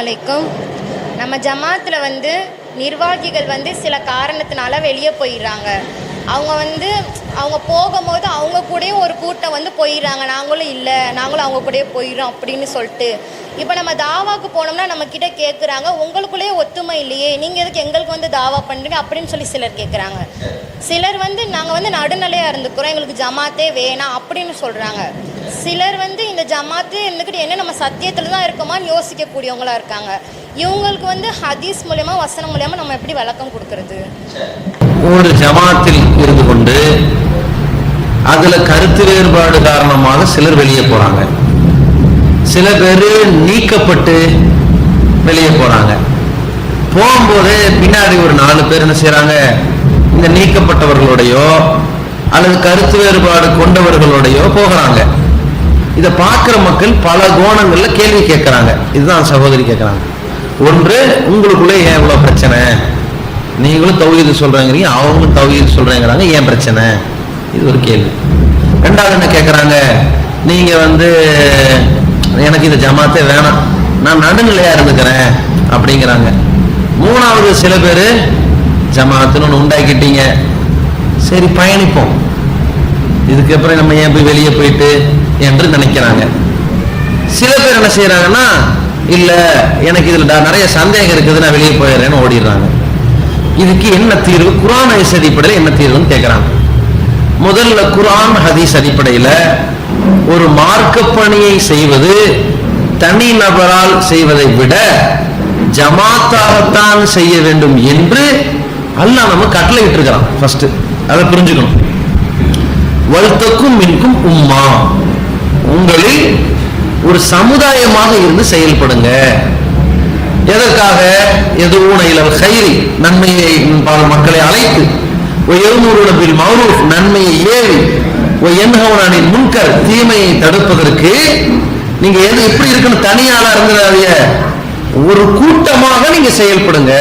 அலைக்கும். நம்ம ஜமாத்தில் வந்து நிர்வாகிகள் வந்து சில காரணத்தினால வெளியே போயிடுறாங்க அவங்க வந்து அவங்க போகும்போது அவங்க கூடயும் ஒரு கூட்டம் வந்து போயிடுறாங்க நாங்களும் இல்லை நாங்களும் அவங்க கூடயே போயிடுறோம் அப்படின்னு சொல்லிட்டு. இப்போ நம்ம தாவாக்கு போனோம்னா நம்ம கிட்ட கேட்குறாங்க உங்களுக்குள்ளேயே ஒத்துமை இல்லையே. நீங்கள் எதுக்கு எங்களுக்கு வந்து தாவா பண்ணுறீங்க அப்படின்னு சொல்லி சிலர் கேட்குறாங்க சிலர் வந்து நாங்கள் வந்து நடுநிலையாக இருந்துக்கிறோம். எங்களுக்கு ஜமாத்தே வேணாம் அப்படின்னு சொல்கிறாங்க சிலர் வந்து இந்த ஜமாத்து இருந்துக்கிட்டு என்ன நம்ம சத்தியத்தில் தான் இருக்கோமான்னு யோசிக்கக்கூடியவங்களா இருக்காங்க. இவங்களுக்கு வந்து ஹதீஸ் மூலயமா வசனம் மூலயமா நம்ம எப்படி விளக்கம் கொடுக்கறது? ஒரு ஜமாத்தில் இருந்து கொண்டு அதில் கருத்து வேறுபாடு காரணமாக சிலர் வெளியே போகிறாங்க சில பேர் நீக்கப்பட்டு வெளியே போகிறாங்க போகும்போது பின்னாடி ஒரு நாலு பேர் என்ன செய்கிறாங்க இந்த நீக்கப்பட்டவர்களோடையோ அல்லது கருத்து வேறுபாடு கொண்டவர்களோடையோ போகிறாங்க. இதை பார்க்குற மக்கள் பல கோணங்களில் கேள்வி கேட்குறாங்க. இதுதான் சகோதரி கேட்குறாங்க. ஒன்று உங்களுக்குள்ளே ஏன் இவ்வளோ பிரச்சனை? நீங்களும் தௌஹீது சொல்கிறாங்கிறீங்க அவங்களும் தௌஹீது சொல்கிறேங்கிறாங்க ஏன் பிரச்சனை? இது ஒரு கேள்வி. ரெண்டாவது என்ன கேட்குறாங்க? நீங்கள் வந்து எனக்கு இந்த ஜமாத்தே வேணாம். நான் நடுநிலையாக இருந்துக்கிறேன் அப்படிங்கிறாங்க. மூணாவது சில பேர் ஜமாத்துன்னு ஒன்று உண்டாக்கிட்டீங்க. சரி பயணிப்போம். இதுக்கப்புறம் நம்ம ஏன் போய் வெளியே போயிட்டு என்று நினைக்கிறாங்க. சில பேர் என்ன செய்யறாங்கன்னா இல்ல எனக்கு இதுல நிறைய சந்தேகம் இருக்குது நான் வெளியே போயிடுறேன்னு ஓடிடுறாங்க. இதுக்கு என்ன தீர்வு? குரான் ஹதீஸ் அடிப்படையில் என்ன தீர்வுன்னு கேட்கறாங்க முதல்ல குரான் ஹதீஸ் அடிப்படையில ஒரு மார்க்க பணியை செய்வது தனி நபரால் செய்வதை விட ஜமாத்தாகத்தான் செய்ய வேண்டும் என்று அல்லாஹ் நம்ம கட்டளை இருக்கிறான் ஃபர்ஸ்ட் அதை புரிஞ்சுக்கணும். வல்தக்கும் மின்கும் உம்மா. உங்களில் ஒரு சமுதாயமாக இருந்து செயல்படுங்க. எதற்காக? எதுவும் இலல் கைரி நன்மையை பல மக்களை அழைத்து. பில் மௌரூப் நன்மையை ஏவி. என்ஹவனின் முன்கர் தீமையை தடுப்பதற்கு. நீங்க எது எப்படி இருக்குன்னு தனியாளா இருந்துடாதீங்க. ஒரு கூட்டமாக நீங்க செயல்படுங்க.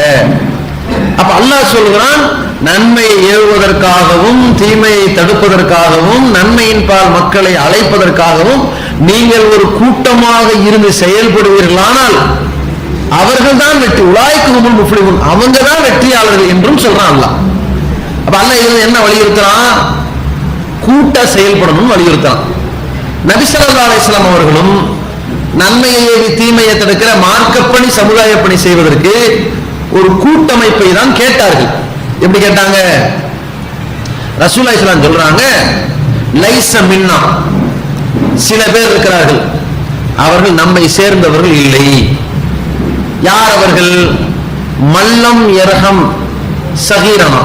அப்ப அல்லாஹ் சொல்கிறான் நன்மையை ஏவுவதற்காகவும் தீமையை தடுப்பதற்காகவும் நன்மையின் பால் மக்களை அழைப்பதற்காகவும் நீங்கள் ஒரு கூட்டமாக இருந்து செயல்படுவீர்களானால் அவர்கள் தான் வெற்றி. உலாய்க்கு முன் முஃப்ளிஹூன் அவங்க தான் வெற்றியாளர்கள் என்றும் சொல்றான் அல்ல அப்ப அல்ல இது என்ன வலியுறுத்துறான்? கூட்ட செயல்படணும் வலியுறுத்துறான். நபிசல்லா அலிஸ்லாம் அவர்களும் நன்மையை ஏவி தீமையை தடுக்கிற மார்க்கப்பணி சமுதாய பணி செய்வதற்கு ஒரு கூட்டமைப்பை தான் கேட்டார்கள். எப்படி கேட்டாங்க? ரசூலா இஸ்லாம் சொல்றாங்க லைச மின்னா. சில பேர் இருக்கிறார்கள். அவர்கள் நம்மை சேர்ந்தவர்கள் இல்லை. யார் அவர்கள்? மல்லம் எரகம் சகீரனா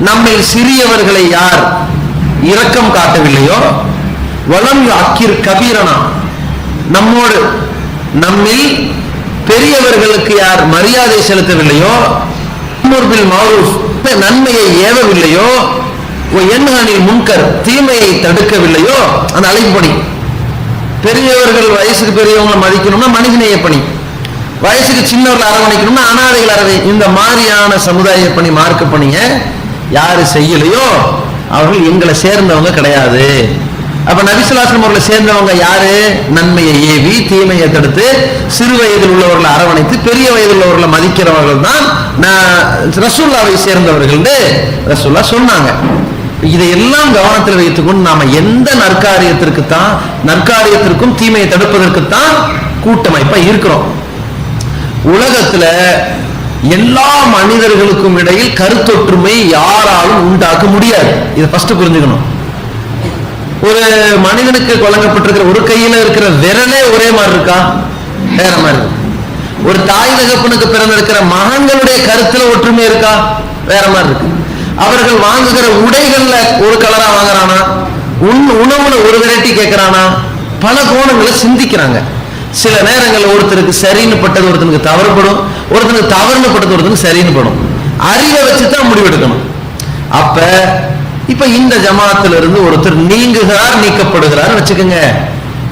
நம்மை சிறியவர்களை யார் இரக்கம் காட்டவில்லையோ வளம் அக்கிர் கபீரனா. நம்மோடு நம்மில் பெரியவர்களுக்கு யார் மரியாதை செலுத்தவில்லையோ முர்பில் மாரூஃப் நன்மையை ஏவவில்லையோ எண்கானில் முன்கர் தீமையை தடுக்கவில்லையோ அந்த அழைப்பு பணி. பெரியவர்கள் வயசுக்கு பெரியவங்களை மதிக்கணும்னா மனிதநேய பணி. வயசுக்கு சின்னவர்களை அரவணைக்கணும்னா அனாதைகள் அரவை. இந்த மாதிரியான சமுதாய பணி மார்க்க பணியை யாரு செய்யலையோ அவர்கள் எங்களை சேர்ந்தவங்க கிடையாது. அப்ப நபிசுலாசனம் அவர்களை சேர்ந்தவங்க யாரு? நன்மையை ஏவி தீமையை தடுத்து சிறு வயதில் உள்ளவர்களை அரவணைத்து பெரிய வயதில் உள்ளவர்களை மதிக்கிறவர்கள் தான் ரசூல்லாவை சேர்ந்தவர்கள் ரசூல்லா சொன்னாங்க. இதையெல்லாம் கவனத்தில் வைத்துக்கொண்டு நாம எந்த நற்காரியத்திற்கு தான் நற்காரியத்திற்கும் தீமையை தடுப்பதற்கு தான் கூட்டமைப்பா இருக்கிறோம். உலகத்துல எல்லா மனிதர்களுக்கும் இடையில் கருத்தொற்றுமை யாராலும் உண்டாக்க முடியாது. இதை ஃபர்ஸ்ட் புரிஞ்சுக்கணும். ஒரு மனிதனுக்கு வழங்கப்பட்டிருக்கிற ஒரு கையில இருக்கிற விரலே ஒரே மாதிரி இருக்கா? வேற மாதிரி இருக்கு? ஒரு தாய் தகப்பனுக்கு பிறந்திருக்கிற மகன்களுடைய கருத்துல ஒற்றுமை இருக்கா? வேற மாதிரி இருக்கு. அவர்கள் வாங்குகிற உடைகள்ல ஒரு கலரா வாங்குறானா? உண் உணவுல ஒரு வெரைட்டி கேட்கறானா பல கோணங்களை சிந்திக்கிறாங்க. சில நேரங்கள்ல ஒருத்தருக்கு சரின்னு பட்டது ஒருத்தனுக்கு தவறுபடும். ஒருத்தனுக்கு தவறுன்னு பட்டது ஒருத்தனுக்கு சரின்னு படும். அறிவை வச்சு தான் முடிவெடுக்கணும். அப்ப இப்ப இந்த ஜமாத்துல இருந்து ஒருத்தர் நீங்குகிறார் நீக்கப்படுகிறார் வச்சுக்கோங்க.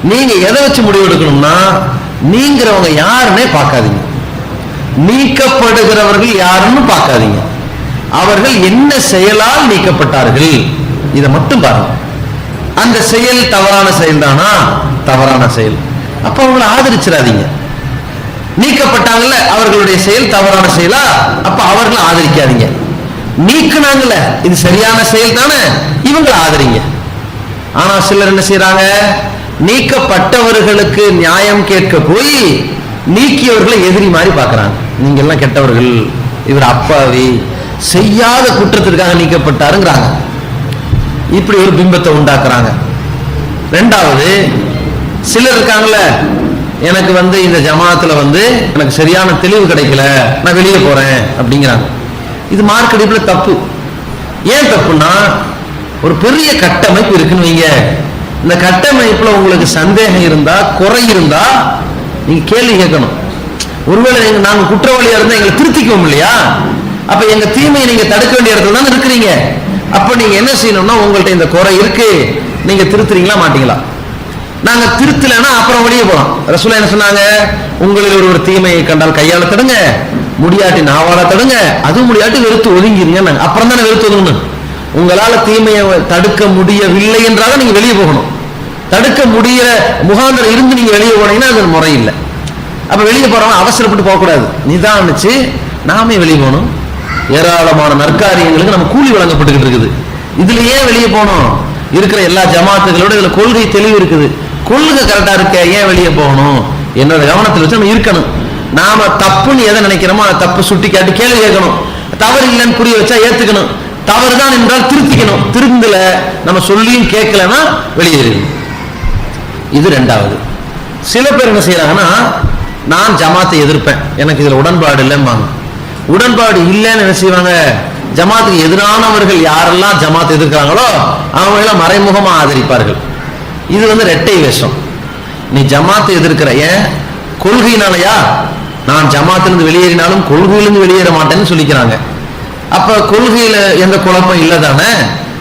நீங்க எதை வச்சு முடிவெடுக்கணும்னா நீங்கிறவங்க யாருன்னே பார்க்காதீங்க. நீக்கப்படுகிறவர்கள் யாருன்னு பார்க்காதீங்க. அவர்கள் என்ன செயலால் நீக்கப்பட்டார்கள் இதை மட்டும் பாருங்க. அந்த செயல் தவறான செயல் தானா தவறான செயல். அப்ப அவங்களை ஆதரிச்சிடாதீங்க. நீக்கப்பட்டாங்கல்ல அவர்களுடைய செயல் தவறான செயலா? அப்ப அவர்களை ஆதரிக்காதீங்க. நீக்குனாங்கல்ல. இது சரியான செயல் தானே? இவங்களை ஆதரிங்க. ஆனா சிலர் என்ன செய்யறாங்க நீக்கப்பட்டவர்களுக்கு நியாயம் கேட்க போய் நீக்கியவர்களை எதிரி மாதிரி பாக்குறாங்க நீங்க எல்லாம் கெட்டவர்கள். இவர் அப்பாவி. செய்யாத குற்றத்திற்காக நீக்கப்பட்டாருங்கிறாங்க. இப்படி ஒரு பிம்பத்தை உண்டாக்குறாங்க. ரெண்டாவது சிலர் இருக்காங்கல்ல. எனக்கு வந்து இந்த ஜமாத்துல வந்து எனக்கு சரியான தெளிவு கிடைக்கல. நான் வெளியே போறேன் அப்படிங்கிறாங்க. இது மார்க்கெடிப்பில் தப்பு. ஏன் தப்புன்னா ஒரு பெரிய கட்டமைப்பு இருக்குன்னு வைங்க. இந்த கட்டமைப்பில் உங்களுக்கு சந்தேகம் இருந்தா குறை இருந்தா நீங்க கேள்வி கேட்கணும். ஒருவேளை நீங்க நாங்க குற்றவாளியா இருந்தா எங்களை திருத்திக்குவோம் இல்லையா? அப்ப எங்க தீமையை நீங்க தடுக்க வேண்டிய இடத்துல தான் இருக்கிறீங்க. அப்ப நீங்க என்ன செய்யணும்னா உங்கள்ட்ட இந்த குறை இருக்கு. நீங்க திருத்துறீங்களா மாட்டீங்களா? நாங்க திருத்தலைன்னா அப்புறம் வெளியே போகலாம். ரசூலா என்ன சொன்னாங்க? உங்களில் ஒரு ஒரு தீமையை கண்டால் கையாள தடுங்க. முடியாட்டி நாவால தடுங்க. அதுவும் முடியாட்டி வெறுத்து ஒதுங்கிருங்க அப்புறம் தானே வெறுத்து ஒதுங்கணும். உங்களால் தீமையை தடுக்க முடியவில்லை என்றாலும் நீங்கள் வெளியே போகணும். தடுக்க முடிய முகாந்தர் இருந்து நீங்கள் வெளியே போனீங்கன்னா அது முறை இல்லை. அப்போ வெளியே போகிறவங்க அவசரப்பட்டு போகக்கூடாது. நிதானிச்சு நாமே வெளியே போகணும். ஏராளமான நற்காரியங்களுக்கு நம்ம கூலி வழங்கப்பட்டுக்கிட்டு இருக்குது. இதுல ஏன் வெளியே போகணும்? இருக்கிற எல்லா ஜமாத்துகளோட இதில் கொள்கை தெளிவு இருக்குது. கொள்கை கரெக்டாக இருக்க ஏன் வெளியே போகணும்? என்னோட கவனத்தில் வச்சு நம்ம இருக்கணும். நாம தப்புன்னு எதை நினைக்கிறோமோ அதை தப்பு சுட்டி காட்டி கேள்வி கேட்கணும். தவறு இல்லைன்னு புரிய வச்சா ஏத்துக்கணும். தவறு தான் என்றால் திருத்திக்கணும். திருந்தல நம்ம சொல்லியும் கேட்கலன்னா வெளியேறிடும். இது ரெண்டாவது. சில பேர் என்ன செய்யறாங்கன்னா நான் ஜமாத்தை எதிர்ப்பேன். எனக்கு இதுல உடன்பாடு இல்லைம்பாங்க. உடன்பாடு இல்லைன்னு என்ன செய்வாங்க? ஜமாத்துக்கு எதிரானவர்கள் யாரெல்லாம் ஜமாத் எதிர்க்கிறாங்களோ அவங்க மறைமுகமா ஆதரிப்பார்கள். இது வந்து ரெட்டை வேஷம். நீ ஜமாத்தை எதிர்க்கிற ஏன்? கொள்கையினாலயா? நான் ஜமாத்திலிருந்து வெளியேறினாலும் கொள்கையிலிருந்து வெளியேற மாட்டேன்னு சொல்லிக்கிறாங்க. அப்ப கொள்கையில எந்த குழப்பம் இல்லை தானே?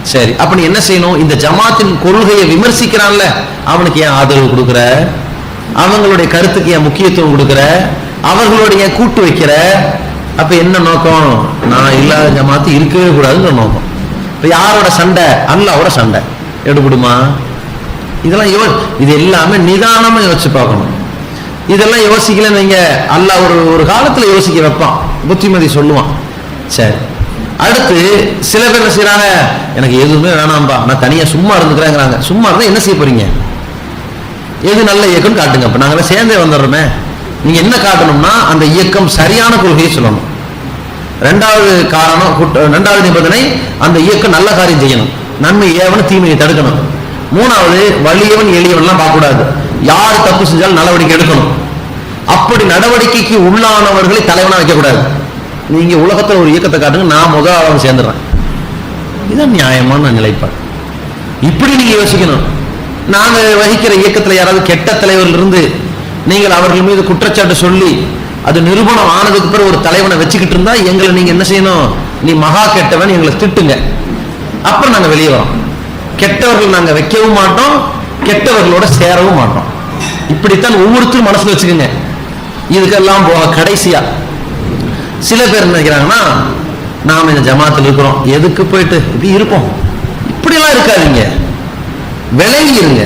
சரி அப்ப நீ என்ன செய்யணும்? இந்த ஜமாத்தின் கொள்கையை விமர்சிக்கிறான்ல. அவனுக்கு ஏன் ஆதரவு கொடுக்குற? அவங்களுடைய கருத்துக்கு ஏன் முக்கியத்துவம் கொடுக்குற? அவர்களுடைய ஏன் கூட்டு வைக்கிற? அப்ப என்ன நோக்கம்? நான் இல்லாத ஜமாத்து இருக்கவே கூடாதுன்னு நோக்கம். இப்ப யாரோட சண்டை? அல்லாவோட சண்டை. எடுபடுமா? இதெல்லாம் யோ இது எல்லாமே நிதானமா யோசிச்சு பார்க்கணும். இதெல்லாம் யோசிக்கலன்னு வைங்க. அல்ல ஒரு ஒரு காலத்துல யோசிக்க வைப்பான். புத்திமதி சொல்லுவான். சரி. அடுத்து சில பேர் என்ன செய்யறாங்க எனக்கு எதுவுமே வேணாம்பா. நான் தனியா சும்மா இருந்துக்கிறேங்கிறாங்க. சும்மா இருந்தா என்ன செய்ய போறீங்க? எது நல்ல இயக்கம் காட்டுங்க. அப்ப நாங்களாம் சேர்ந்தே வந்துடுறோமே. நீங்க என்ன காட்டணும்னா அந்த இயக்கம் சரியான கொள்கையை சொல்லணும். ரெண்டாவது காரணம் ரெண்டாவது நிபந்தனை அந்த இயக்கம் நல்ல காரியம் செய்யணும். நன்மை ஏவன தீமையை தடுக்கணும். மூணாவது வலியவன் எளியவன்லாம் பார்க்கக்கூடாது. யார் தப்பு செஞ்சாலும் நடவடிக்கை எடுக்கணும். அப்படி நடவடிக்கைக்கு உள்ளானவர்களை தலைவனாக வைக்கக்கூடாது. நீங்க உலகத்தில் ஒரு இயக்கத்தை காட்டுங்க நான் முதல் ஆளவன் சேர்ந்துடுறேன் இதுதான் நியாயமான நிலைப்பாடு. இப்படி நீங்க யோசிக்கணும். நாங்க வகிக்கிற இயக்கத்தில் யாராவது கெட்ட தலைவர்கள் இருந்து நீங்கள் அவர்கள் மீது குற்றச்சாட்டு சொல்லி அது நிரூபணம் ஆனதுக்கு பிறகு ஒரு தலைவனை வச்சுக்கிட்டு இருந்தா எங்களை நீங்க என்ன செய்யணும்? நீ மகா கெட்டவன் எங்களை திட்டுங்க. அப்புறம் நாங்க வெளியே வரோம். கெட்டவர்கள் நாங்க வைக்கவும் மாட்டோம். கெட்டவர்களோட சேரவும் மாட்டோம். இப்படித்தான் ஒவ்வொருத்தரும் மனசுல வச்சுக்கோங்க. இதுக்கெல்லாம் போக கடைசியா. சில பேர் என்ன நினைக்கிறாங்கன்னா நாம இந்த ஜமாத்தில் இருக்கிறோம். எதுக்கு போயிட்டு? இப்படி இருப்போம். இப்படியெல்லாம் இருக்காதீங்க. விளங்கி இருங்க.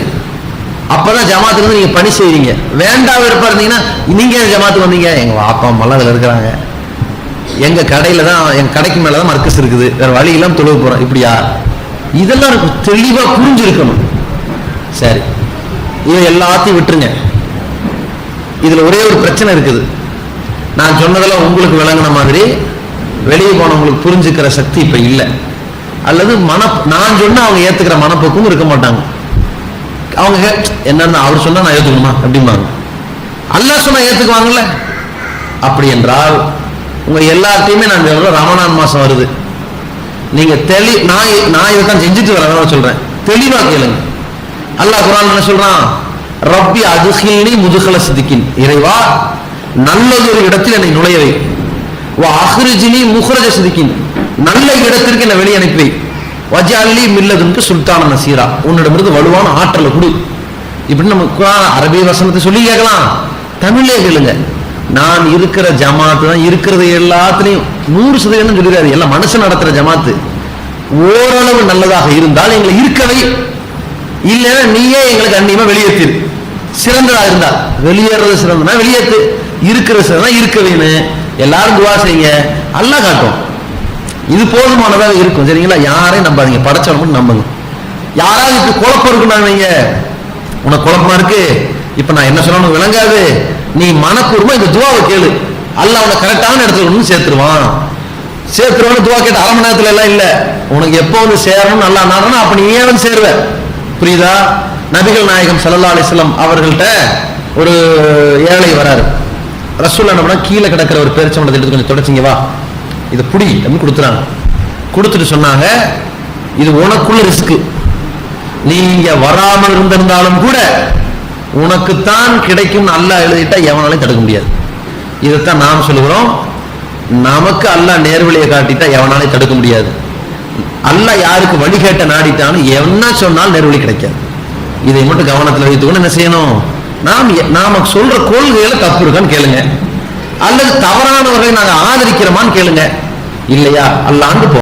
அப்பதான் ஜமாத்துல இருந்து நீங்க பணி செய்வீங்க. வேண்டாம் விருப்பம் இருந்தீங்கன்னா நீங்க ஜமாத்துக்கு வந்தீங்க? எங்க அப்பா அம்மாலாம் அதில் இருக்கிறாங்க. எங்க கடையில தான் எங்க கடைக்கு மேலதான் மர்க்கஸ் இருக்குது. வேற வழி இல்லாம தொழுவு போறோம். இப்படியா? இதெல்லாம் தெளிவா புரிஞ்சிருக்கணும். சரி. இது எல்லாத்தையும் விட்டுருங்க. இதில் ஒரே ஒரு பிரச்சனை இருக்குது. நான் சொன்னதெல்லாம் உங்களுக்கு விளங்குன மாதிரி வெளியே போனவங்களுக்கு புரிஞ்சுக்கிற சக்தி இப்போ இல்லை. அல்லது மன நான் சொன்னால் அவங்க ஏற்றுக்கிற மனப்போக்கும் இருக்க மாட்டாங்க. அவங்க கே- என்னன்னா அவர் சொன்னால் நான் ஏற்றுக்கணுமா அப்படிம்பாங்க. அல்லா சொன்னால் ஏற்றுக்குவாங்கல்ல அப்படி என்றால் உங்கள் எல்லாத்தையுமே நான் சொல்கிறேன் ரமணான் மாதம் வருது. நீங்கள் தெளி நான் நான் இதை தான் செஞ்சுட்டு வரேன் சொல்கிறேன் தெளிவாக கேளுங்க. அல்லாஹ் குரான் என்ன சொல்றான்? ரப்பி அதுகில்னி முதுகல சிதிக்கின். இறைவா நல்லதொரு இடத்தில் என்னை நுழைய வை. வா அஹ்ரிஜினி முஹ்ரஜ சிதிக்கின். நல்ல இடத்திற்கு என்னை வெளியே அனுப்பி வை. வஜாலி மில்லதுன்க்கு சுல்தான நசீரா. உன்னிடமிருந்து வலுவான ஆற்றலை கொடு. இப்படின்னு நம்ம குரான் அரபி வசனத்தை சொல்லி கேட்கலாம். தமிழே கேளுங்க. நான் இருக்கிற ஜமாத்து தான் இருக்கிறது எல்லாத்துலையும். நூறு சதவீதம் சொல்லிடுறாரு. எல்லாம் மனுஷன் நடத்துற ஜமாத்து. ஓரளவு நல்லதாக இருந்தால் எங்களை இருக்கவை இல்லைன்னா நீயே எங்களுக்கு அந்நியமா வெளியேற்றிரு சிறந்ததா இருந்தா. வெளியேறது சிறந்தனா வெளியேற்று இருக்கிற தான் இருக்க வேணும் எல்லாரும் துவா செய்யுங்க. அல்லா காட்டும். இது போதுமானதாக இருக்கும். சரிங்களா? யாரையும் நம்பாதீங்க. படைச்சவன் நம்புங்க. யாராவது இப்ப குழப்பம் இருக்குன்னு வைங்க. உனக்கு குழப்பமா இருக்கு? இப்ப நான் என்ன சொல்லணும் விளங்காது. நீ மனப்பூர்வமா இந்த துவாவை கேளு. அல்ல அவனை கரெக்டான இடத்துல ஒன்று சேர்த்துருவான். சேர்த்துருவான்னு துவா கேட்ட அரை மணி நேரத்துல எல்லாம் இல்ல. உனக்கு எப்போ வந்து சேரணும் நல்லா நாடணும் அப்ப நீ ஏன் வந்து சேருவ. புரியுதா? நபிகள் நாயகம் சல்லா அலிஸ்லாம் அவர்கள்ட்ட ஒரு ஏழை வராரு. ரசூல் என்ன கீழே கிடக்கிற ஒரு பேரிச்சம்பளத்தை எடுத்து கொஞ்சம் தொடச்சிங்க வா. இதை புடி அப்படின்னு கொடுத்துறாங்க. கொடுத்துட்டு சொன்னாங்க இது உனக்குள்ள ரிஸ்க்கு நீங்க வராமல் இருந்திருந்தாலும் கூட உனக்குத்தான் கிடைக்கும் அல்லாஹ் எழுதிட்டா எவனாலையும் தடுக்க முடியாது. இதைத்தான் நாம் சொல்லுகிறோம். நமக்கு அல்லாஹ் நேர்வழியை காட்டிட்டா எவனாலையும் தடுக்க முடியாது. அல்ல யாருக்கு வழிகேட்ட நாடிட்டாலும் என்ன சொன்னாலும் நேர்வழி கிடைக்காது. இதை மட்டும் கவனத்தில் வைத்துக்கொண்டு என்ன செய்யணும்? நாம் நாம சொல்ற கொள்கையில தப்பு இருக்கான்னு கேளுங்க. அல்லது தவறானவர்களை நாங்க ஆதரிக்கிறோமான்னு கேளுங்க. இல்லையா? அல்லாண்டு